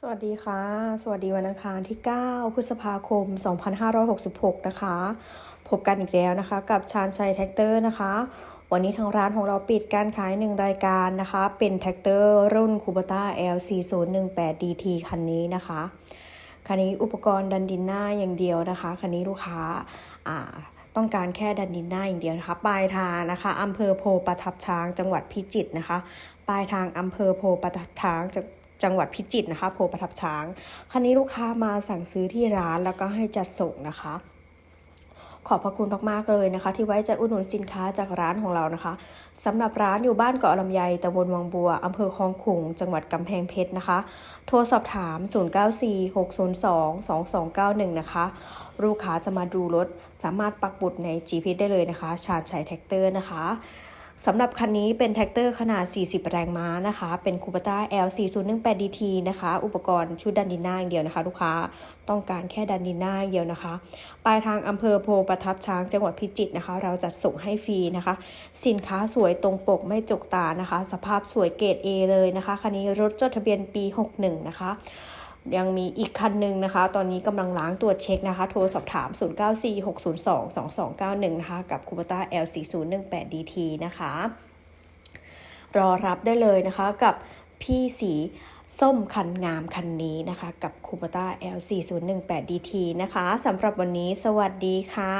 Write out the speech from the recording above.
สวัสดีค่ะ สวัสดีวันอังคารที่ 9 พฤษภาคม 2566 นะคะ พบกันอีกแล้วนะคะ กับชาญชัยแท็กเตอร์นะคะ วันนี้ทางร้านของเราปิดการขาย 1 รายการนะคะ เป็นแท็กเตอร์รุ่น Kubota LC018DT คันนี้นะคะ คันนี้อุปกรณ์ดันดินหน้าอย่างเดียวนะคะ คันนี้ลูกค้าอ่าต้องการแค่ดันดินหน้าอย่างเดียวนะคะปลายทางนะคะอำเภอโพประทับช้างจังหวัดพิจิตรนะคะ ปลายทางอำเภอโพประทับช้างจัง จังหวัดพิจิตรนะคะโพประทับช้าง คันนี้ลูกค้ามาสั่งซื้อที่ร้านแล้วก็ให้จัดส่งนะคะขอบพระคุณมาก ๆ เลยนะคะ ที่ไว้ใจอุดหนุนสินค้าจากร้านของเรานะคะสำหรับร้านอยู่บ้านเกาะลำไยตำบลวังบัวอำเภอคลองขุง จังหวัดกำแพงเพชรนะคะ โทรสอบถาม 0946022291 นะคะ ลูกค้าจะมาดูรถ สามารถปักบุตรใน GPS ได้เลยนะคะ ชาญชัยแท็กเตอร์นะคะ สำหรับคันนี้เป็นแท็กเตอร์ขนาด 40 แรงม้านะคะ เป็นคูปต้า L4018DT นะคะ อุปกรณ์ชุดดันดินหน้าอย่างเดียวนะคะ ลูกค้า ต้องการแค่ดันดินหน้าอย่างเดียวนะคะ ปลายทางอำเภอโพประทับช้างจังหวัดพิจิตรนะคะ เราจัดส่งให้ฟรีนะคะ สินค้าสวยตรงปกไม่จกตานะคะ สภาพสวยเกรด A เลยนะคะ คันนี้รถจดทะเบียนปี 61 นะคะ ยังมีอีกคันหนึ่งนะคะ ตอนนี้กำลังล้างตรวจเช็คนะคะ โทรสอบถาม 0946022291 นะคะ กับ Kubota L4018DT นะคะ รอรับได้เลยนะคะกับพี่สีส้มคันงามคันนี้นะคะ กับ Kubota L4018DT นะคะสำหรับวันนี้สวัสดีค่ะ